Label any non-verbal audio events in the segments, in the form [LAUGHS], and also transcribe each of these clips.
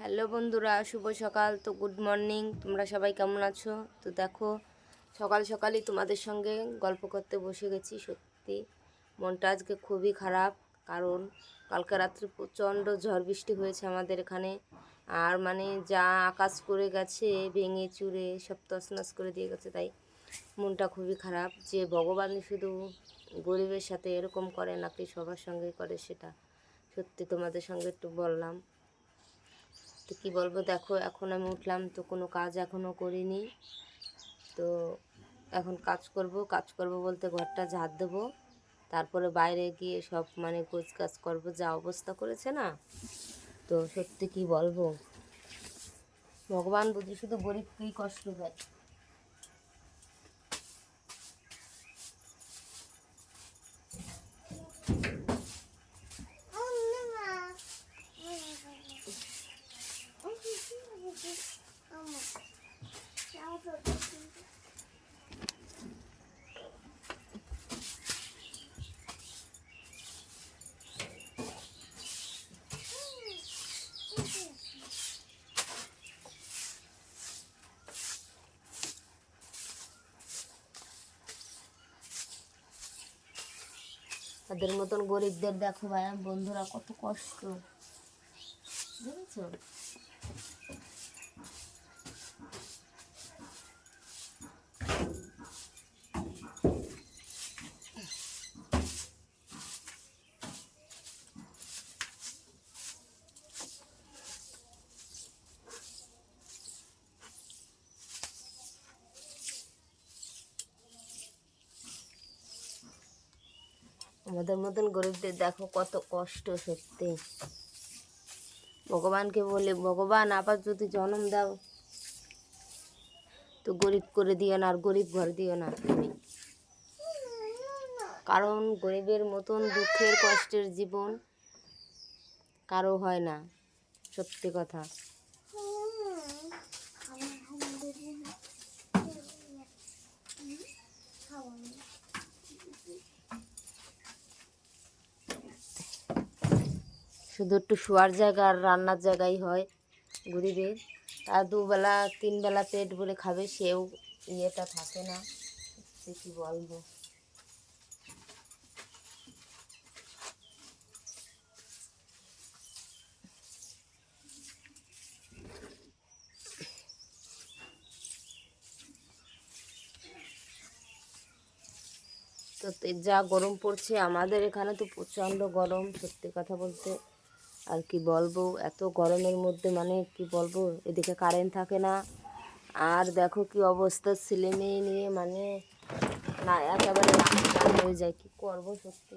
Hello বন্ধুরা, শুভ সকাল। তো গুড মর্নিং তোমরা সবাই কেমন আছো? তো দেখো, সকাল সকালই তোমাদের সঙ্গে গল্প করতে বসে গেছি, সত্যি। মনটা আজকে খুবই খারাপ, কারণ কালকে রাত্রে প্রচণ্ড ঝড় বৃষ্টি হয়েছে আমাদের এখানে। আর মানে যা আকাশ করে গেছে, ভেঙে চুরে সব তছনছ করে দিয়ে গেছে, তাই মনটা খুবই খারাপ। যে ভগবান শুধু গরিবের সাথে এরকম করে, নাকি সবার সঙ্গে করে সেটা? সত্যি তোমাদের সঙ্গে একটু বললাম। তো কী বলব, দেখো, এখন আমি উঠলাম তো কোনো কাজ এখনও করিনি। তো এখন কাজ করব কাজ করব বলতে ঘরটা ঝাড় দেবো। তারপরে বাইরে গিয়ে সব মানে গোছ কাজ করব, যা অবস্থা করেছে না। তো সত্যি কি বলব, ভগবান বুঝি শুধু গরিবকেই কষ্ট দেয়। তাদের মতন গরিবদের দেখো ভাই বন্ধুরা কত কষ্ট। বুঝেছ আমাদের মতন গরিবদের দেখো কত কষ্ট সত্যি। ভগবানকে বলে, ভগবান, আবার যদি জন্ম দাও, তো গরিব করে দিও না আর গরিব ঘর দিও না তুমি। কারণ গরিবের মতন দুঃখের কষ্টের জীবন কারও হয় না, সত্যি কথা। শুধু একটু শোয়ার জায়গা আর রান্নার জায়গাই হয় গরিবের। আর দুবেলা, তিনবেলা পেট বলে খাবে, সেও ইয়েটা থাকে না। সে কি বলব? তো যা গরম পড়ছে, আমাদের এখানে তো প্রচণ্ড গরম, সত্যি কথা বলতে। আর কি বলব, এত গরমের মধ্যে মানে কি বলব, এদিকে কারেন্ট থাকে না। আর দেখো কি অবস্থা ছেলে মেয়ে নিয়ে মানে না, একেবারে হয়ে যায়, কি করব সত্যি।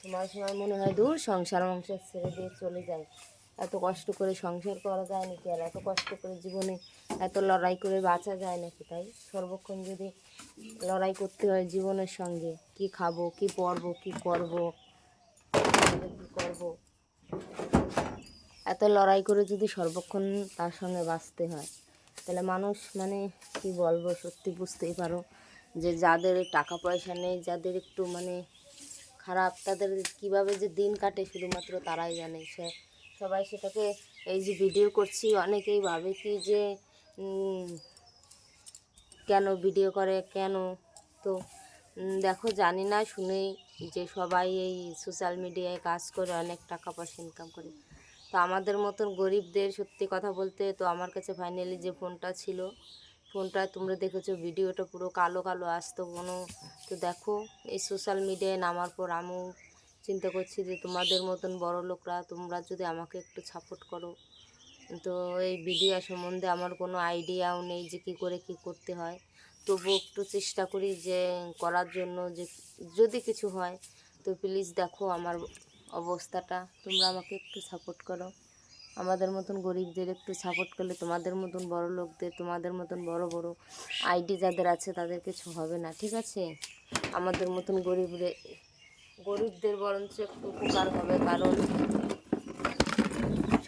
তোমার সময় মনে হয় দূর, সংসার মংসার ছেড়ে দিয়ে চলে যায়। এত কষ্ট করে সংসার করা যায় নাকি? আর এত কষ্ট করে জীবনে এত লড়াই করে বাঁচা যায় নাকি তাই? সর্বক্ষণ যদি লড়াই করতে হয় জীবনের সঙ্গে, কি খাব, কি পরবো, কি করব? কি করব? এত লড়াই করে যদি সর্বক্ষণ তার সঙ্গে বাঁচতে হয়, তাহলে মানুষ মানে কি বলব, সত্যি বুঝতেই পারো যে যাদের টাকা পয়সা নেই, যাদের একটু মানে খারাপ, তাদের কীভাবে যে দিন কাটে শুধুমাত্র তারাই জানে। সে সবাই সেটাকে এই যে ভিডিও করছি, অনেকেই ভাবে কি যে কেন ভিডিও করে, কেন? তো দেখো, জানি না, শুনেই যে সবাই এই সোশ্যাল মিডিয়ায় কাজ করে, অনেক টাকা পয়সা ইনকাম করে। তো আমাদের মতন গরিবদের সত্যি কথা বলতে, তো আমার কাছে ফাইনালি যে ফোনটা ছিল ফোনটা তোমরা দেখেছ ভিডিওটা পুরো কালো কালো আসতো কোনো। তো দেখো, এই সোশ্যাল মিডিয়ায় নামার পর আমিও চিন্তা করছি যে তোমাদের মতন বড় লোকরা, তোমরা যদি আমাকে একটু সাপোর্ট করো। তো এই ভিডিও সম্বন্ধে আমার কোনো আইডিয়াও নেই যে কী করে কী করতে হয়। তবু একটু চেষ্টা করি যে করার জন্য যে যদি কিছু হয়, তো প্লিজ দেখো আমার অবস্থাটা। তোমরা আমাকে একটু সাপোর্ট করো। আমাদের মতন গরিবদের একটু সাপোর্ট করলে তোমাদের মতন বড় লোকদের, তোমাদের মতন বড় বড় আইডি যাদের আছে তাদের কিছু হবে না, ঠিক আছে? আমাদের মতন গরিবরে, গরিবদের বরঞ্চ একটু উপকার হবে কারণ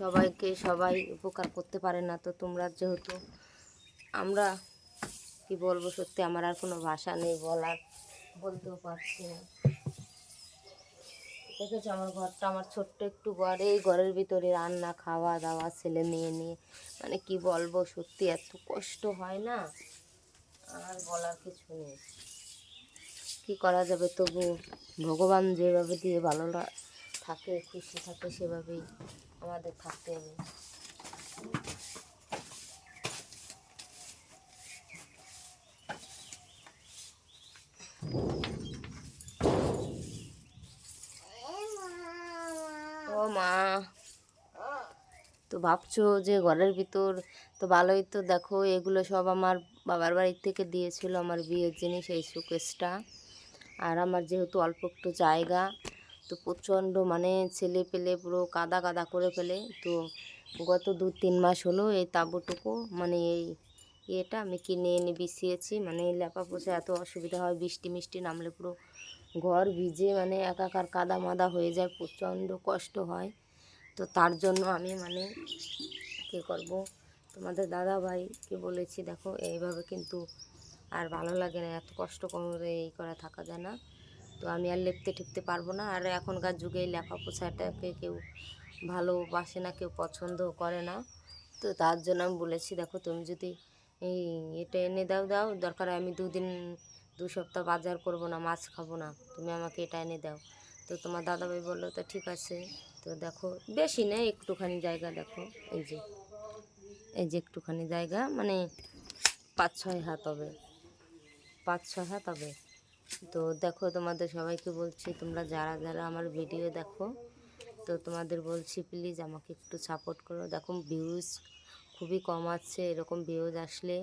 সবাইকে সবাই উপকার করতে পারে না। তো তোমরা যেহেতু আমরা কি বলব, সত্যি আমার আর কোনো ভাষা নেই, বলার, বলতেও পারছি না। দেখেছ, আমার ঘরটা আমার ছোট্ট একটু ঘর, এই ঘরের ভিতরে রান্না খাওয়া দাওয়া ছেলে মেয়ে নিয়ে। মানে কি বলব, সত্যি এত কষ্ট হয় না? আর বলার কিছু নেই। কি করা যাবে তবু? ভগবান যেভাবে দিয়ে ভালো থাকে, খুশি থাকে, সেভাবেই আমাদের থাকতে হবে ও মা তো ভাবছ যে ঘরের ভিতর? তো ভালোই তো দেখো, এগুলো সব আমার বাবার বাড়ির থেকে দিয়েছিল আমার বিয়ের জিনিস, এই শোকেসটা। আর আমার যেহেতু অল্প একটু জায়গা, তো প্রচণ্ড মানে ছেলে পেলে পুরো কাদা কাদা করে ফেলে। তো গত দু তিন মাস হলো এই তাঁবুটুকু মানে এই ইয়েটা আমি কিনে এনে বিছিয়েছি। মানে লেপা পোষা এত অসুবিধা হয়, বৃষ্টি মিষ্টি নামলে পুরো ঘর ভিজে মানে একাকার কাদা মাদা হয়ে যায়, প্রচণ্ড কষ্ট হয়। তো তার জন্য আমি মানে কী করব? তোমাদের দাদা ভাইকে বলেছি, দেখো, এইভাবে কিন্তু আর ভালো লাগে না, এত কষ্ট করে এই করা থাকা যায় না। তো আমি আর লেপতে ঠেপতে পারব না। আর এখনকার যুগে লেখা পোছাটাকে কেউ ভালোবাসে না, কেউ পছন্দ করে না। তো তার জন্য আমি বলেছি, দেখো, তুমি যদি এই এটা এনে দাও দাও, দরকার আমি দুদিন, দু সপ্তাহ বাজার করব না, মাছ খাব না, তুমি আমাকে এটা এনে দাও। তো তোমার দাদাভাই বলল, তো ঠিক আছে। তো দেখো, বেশি নেই একটুখানি জায়গা দেখো। এই যে এই যে একটুখানি জায়গা মানে পাঁচ, ছয় হাত হবে। পাঁচ, ছয় হাত হবে। তো দেখো, তোমাদের সবাইকে বলছি, তোমরা যারা যারা আমার ভিডিও দেখো, তো তোমাদের বলছি প্লিজ আমাকে একটু সাপোর্ট করো। দেখো ভিউজ খুবই কম আছে, এরকম ভিউজ আসলে।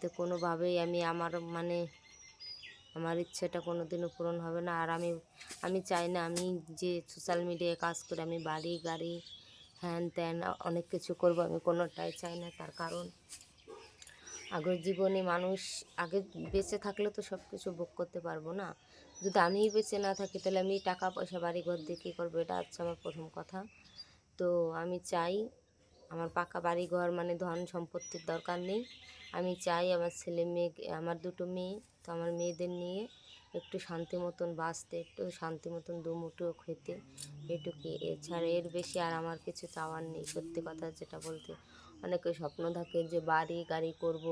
তো কোনোভাবেই আমি আমার মানে আমার ইচ্ছেটা কোনো দিনও পূরণ হবে না। আর আমি আমি চাই না আমি যে সোশ্যাল মিডিয়ায় কাজ করে আমি বাড়ি, গাড়ি, হ্যান ত্যান অনেক কিছু করব, আমি কোনোটাই চাই না। তার কারণ, আগের জীবনে মানুষ, আগে বেঁচে থাকলে তো সব কিছু ভোগ করতে পারব না। যদি আমিই বেঁচে না থাকি, তাহলে আমি টাকা পয়সা বাড়ি ঘর দিয়ে কী করব? এটা হচ্ছে আমার প্রথম কথা। তো আমি চাই আমার পাকা বাড়ি ঘর মানে ধন সম্পত্তির দরকার নেই। আমি চাই আমার ছেলে মেয়ে, আমার দুটো মেয়ে, তো আমার মেয়েদের নিয়ে একটু শান্তি মতন বাঁচতে, একটু শান্তি মতন দুমুটো খেতে এটুকুই এছাড়া এর বেশি আর আমার কিছু চাওয়ার নেই, সত্যি কথা যেটা বলতে। অনেকে স্বপ্ন থাকে যে বাড়ি গাড়ি করব,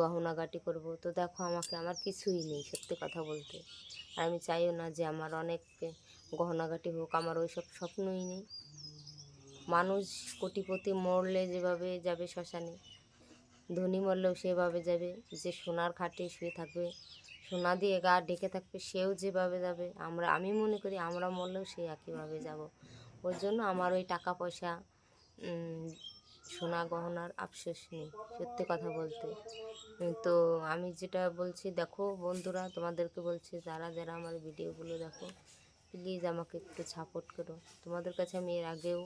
গহনাগাটি করব, তো দেখো আমাকে আমার কিছুই নেই, সত্যি কথা বলতে। আর আমি চাইও না যে আমার অনেক গহনাগাটি হোক, আমার ওই সব স্বপ্নই নেই। মানুষ কোটিপতি মরলে যেভাবে যাবে শ্মশানে, ধনী মরলেও সেভাবে যাবে। যে সোনার খাটে শুয়ে থাকবে, সোনা দিয়ে গা ঢেকে থাকবে, সেও যেভাবে যাবে। আমরা, আমি মনে করি আমরা মরলেও সে একইভাবে যাব। ওর জন্য আমার ওই টাকা পয়সা সোনা গহনার আফসোস নেই, সত্যি কথা বলতে। তো আমি যেটা বলছি, দেখো বন্ধুরা, তোমাদেরকে বলছি, যারা যারা আমার ভিডিওগুলো দেখো প্লিজ আমাকে একটু সাপোর্ট করো। তোমাদের কাছে আমি এর আগেও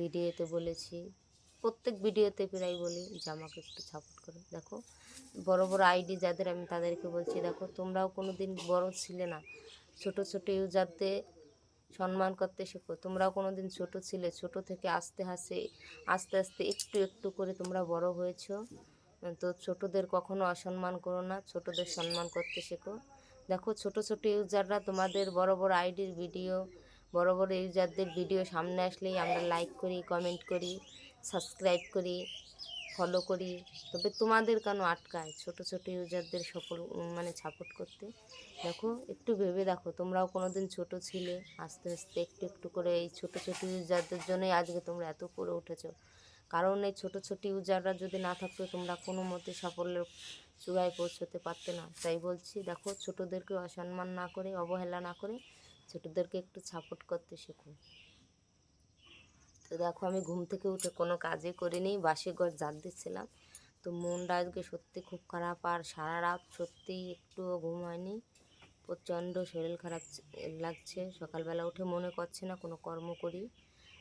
ভিডিওতে বলেছি, প্রত্যেক ভিডিওতে প্রায় বলি যে আমাকে একটু সাপোর্ট করো। দেখো, বড় বড় আইডি যাদের আমি তাদেরকে বলছি, দেখো, তোমরাও কোনো দিন বড় ছিলে না। ছোট ছোট ইউজারদের সম্মান করতে শেখো। তোমরাও কোনো দিন ছোটো ছিলে, ছোট থেকে আস্তে আস্তে আস্তে আস্তে একটু একটু করে তোমরা বড় হয়েছো। তো ছোটদের কখনো অসম্মান করো না, ছোটদের সম্মান করতে শেখো। দেখো ছোট ছোট ইউজাররা তোমাদের বড় বড় আইডির ভিডিও, বড় বড় ইউজারদের ভিডিও সামনে আসলেই আমরা লাইক করি কমেন্ট করি সাবস্ক্রাইব করি ফলো করি। তবে তোমাদের কেন আটকায় ছোট ছোট ইউজারদের সফল মানে সাপোর্ট করতে? দেখো, একটু ভেবে দেখো, তোমরাও কোনো দিন ছোটো ছিলে, আস্তে আস্তে একটু একটু করে এই ছোট ছোট ইউজারদের জন্যই আজকে তোমরা এত করে উঠেছো। কারণ এই ছোটো, ছোট ইউজাররা যদি না থাকতো, তোমরা কোনো মতে সাফল্যের চূড়ায় পৌঁছতে পারতে না। তাই বলছি, দেখো, ছোটোদেরকে অসম্মান না করে, অবহেলা না করে, ছোটোদেরকে একটু সাপোর্ট করতে শেখো। তো দেখো, আমি ঘুম থেকে উঠে কোনো কাজই করিনি, বাসে ঘর ঝাড় দিচ্ছিলাম। তো মনটা আজকে সত্যি খুব খারাপ, আর সারা রাত সত্যিই একটুও ঘুম হয়নি। প্রচণ্ড শরীর খারাপ লাগছে, সকালবেলা উঠে মনে করছে না কোনো কর্ম করি।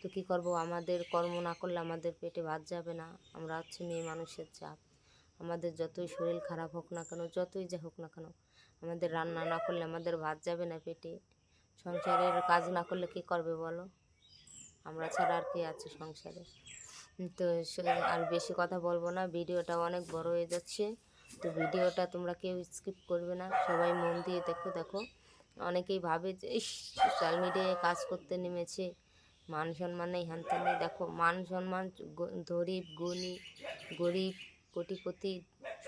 তো কী করব? আমাদের কর্ম না করলে আমাদের পেটে ভাত যাবে না। আমরা হচ্ছে মেয়ে মানুষের চাপ। আমাদের যতই শরীর খারাপ হোক না কেন, যতই যা হোক না কেন, আমাদের রান্না না করলে আমাদের ভাত যাবে না পেটে। সংসারের কাজ না করলে কী করবে বলো? আমরা ছাড়া আর কে আছে সংসারে? তো আর বেশি কথা বলব না, ভিডিওটা অনেক বড় হয়ে যাচ্ছে। তো ভিডিওটা তোমরা কেউ স্কিপ করবে না, সবাই মন দিয়ে দেখো দেখো। অনেকেই ভাবে যে সোশ্যাল মিডিয়ায় কাজ করতে নেমেছে। মান সম্মান নেই হ্যান নেই। দেখো, মান সম্মান গরিব, গুণী, গরিব, কোটিপতি,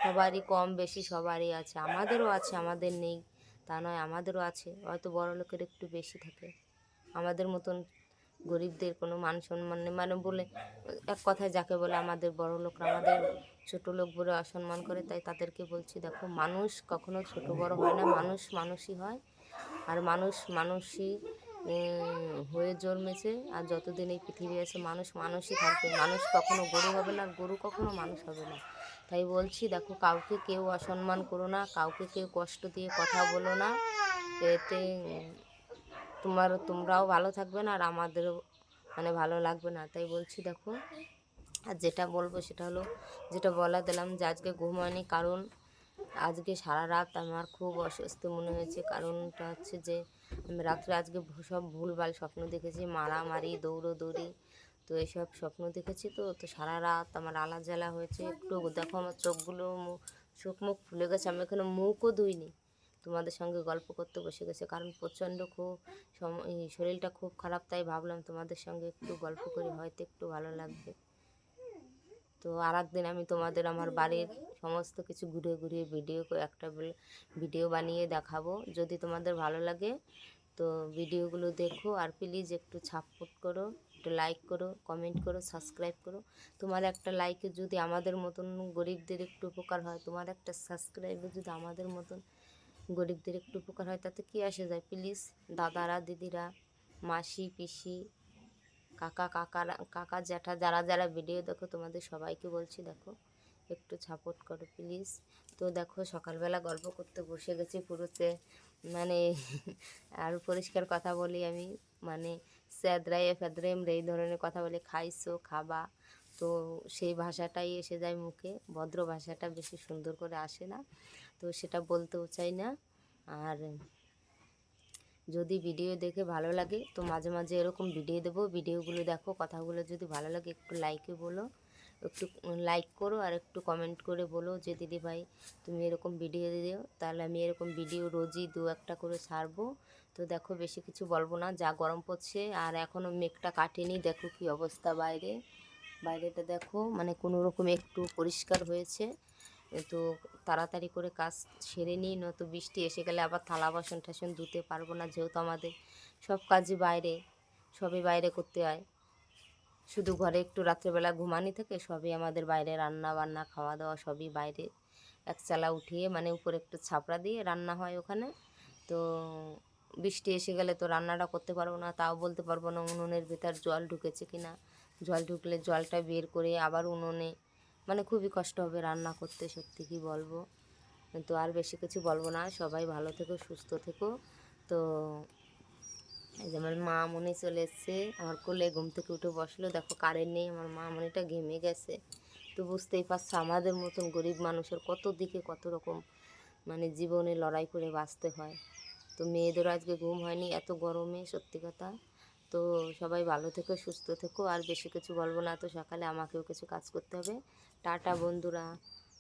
সবারই কম বেশি সবারই আছে। আমাদেরও আছে, আমাদের নেই, তা নয়, আমাদেরও আছে। হয়তো বড় লোকের একটু বেশি থাকে। আমাদের মতন গরিবদের কোনো মান সম্মান নেই। মানে বলে, এক কথায় যাকে বলে, আমাদের বড় লোকরা আমাদের ছোট লোক বলে অসম্মান করে, তাই তাদেরকে বলছি, দেখো, মানুষ কখনো ছোট বড় হয় না। মানুষ মানুষই হয়। আর মানুষ মানুষই হয়ে জন্মেছে। আর যতদিন এই পৃথিবী আছে, মানুষ মানুষই থাকবে। মানুষ কখনো গরু হবে না গরু কখনো মানুষ হবে না। তাই বলছি, দেখো, কাউকে কেউ অসম্মান করো না, কাউকে কেউ কষ্ট দিয়ে কথা বলো না। এতে তোমার, তোমরাও ভালো থাকবে না, আর আমাদেরও মানে ভালো লাগবে না। তাই বলছি, দেখো, আর যেটা বলব সেটা হলো, যেটা বলা দিলাম যে আজকে ঘুম কারণ আজকে সারা রাত আমার খুব অস্বস্তি মনে হয়েছে। কারণটা হচ্ছে যে রাত্রে আজকে সব ভুলভাল স্বপ্ন দেখেছি, মারামারি, দৌড়োদৌড়ি, তো এইসব স্বপ্ন দেখেছি তো তো সারা রাত আমার আলা জ্বালা হয়েছে, একটু দেখো আমার চোখগুলো চোখ মুখ ফুলে গেছে, আমি এখানে মুখও ধুইনি। তোমাদের সঙ্গে গল্প করতে বসে গেছে, কারণ প্রচণ্ড খুব শরীরটা খুব খারাপ, তাই ভাবলাম তোমাদের সঙ্গে একটু গল্প করি, হয়তো একটু ভালো লাগবে। তো আর একদিন আমি তোমাদের আমার বাড়ির সমস্ত কিছু ঘুরে ঘুরিয়ে ভিডিও একটা ভিডিও বানিয়ে দেখাবো। যদি তোমাদের ভালো লাগে, তো ভিডিওগুলো দেখো। আর প্লিজ একটু সাপোর্ট করো, একটু লাইক করো কমেন্ট করো সাবস্ক্রাইব করো। তোমার একটা লাইকে যদি আমাদের মতন গরিবদের একটু উপকার হয়, তোমার একটা সাবস্ক্রাইবে যদি আমাদের মতন গরিবদের একটু উপকার হয়, তাতে কী আসে যায়? প্লিজ দাদারা, দিদিরা, মাসি, পিসি কাকা, কাকারা, কাকা জ্যাঠা যারা যারা ভিডিও দেখো, তোমাদের সবাইকে বলছি দেখো, একটু সাপোর্ট করো প্লিজ তো দেখো, সকালবেলা গল্প করতে বসে গেছি পুরোতে। মানে [LAUGHS] আর পরিষ্কার কথা বলি আমি মানে স্যাদরাই ফেদরেম রে এই ধরনের কথা বলি, খাইছো, খাবা। তো সেই ভাষাটাই এসে যায় মুখে, ভদ্র ভাষাটা বেশি সুন্দর করে আসে না। তো সেটা বলতেও চাই না। আর যদি ভিডিও দেখে ভালো লাগে, তো মাঝে মাঝে এরকম ভিডিও দেবো। ভিডিওগুলো দেখো, কথাগুলো যদি ভালো লাগে, একটু লাইকে বলো, একটু লাইক করো আর একটু কমেন্ট করে বলো যে, দিদি ভাই, তুমি এরকম ভিডিও দিও, তাহলে আমি এরকম ভিডিও রোজই দু একটা করে ছাড়বো। তো দেখো, বেশি কিছু বলব না, যা গরম পড়ছে, আর এখনও মেঘটা কাটেনি, দেখো কি অবস্থা বাইরে। বাইরেটা দেখো মানে কোনো রকম একটু পরিষ্কার হয়েছে। তো তাড়াতাড়ি করে কাজ সেরে নিই, নয়তো বৃষ্টি এসে গেলে আবার থালা বাসন টাসন ধুতে পারব না যেহেতু আমাদের। সব কাজই বাইরে, সবই বাইরে করতে হয়। শুধু ঘরে একটু রাত্রেবেলা ঘুমানি থেকে, সবই আমাদের বাইরে রান্না বান্না, খাওয়া দাওয়া সবই বাইরে। এক চালা উঠিয়ে মানে উপরে একটু ছাপড়া দিয়ে রান্না হয় ওখানে। তো বৃষ্টি এসে গেলে তো রান্নাটা করতে পারব না, তাও বলতে পারব না উনুনের ভেতর জল ঢুকেছে কি না জল ঢুকলে জলটা বের করে আবার উনুনে মানে খুবই কষ্ট হবে রান্না করতে, সত্যি কি বলব? তো আর বেশি কিছু বলব না, সবাই ভালো থেকো, সুস্থ থেকো। তো এই যে আমার মা মনে চলে এসছে, আমার কোলে ঘুম থেকে উঠে বসল, দেখো কারেন্ট নেই, আমার মা মনেটা ঘেমে গেছে। তো বুঝতেই পারছ, আমাদের মতন গরিব মানুষের কত দিকে কত রকম মানে জীবনে লড়াই করে বাঁচতে হয়। তো মেয়েদেরও আজকে ঘুম হয়নি, এত গরমে, সত্যি কথা। তো সবাই ভালো থেকো, সুস্থ থেকো। আর বেশি কিছু বলব না। তো সকালে আমাকেও কিছু কাজ করতে হবে। টাটা, বন্ধুরা।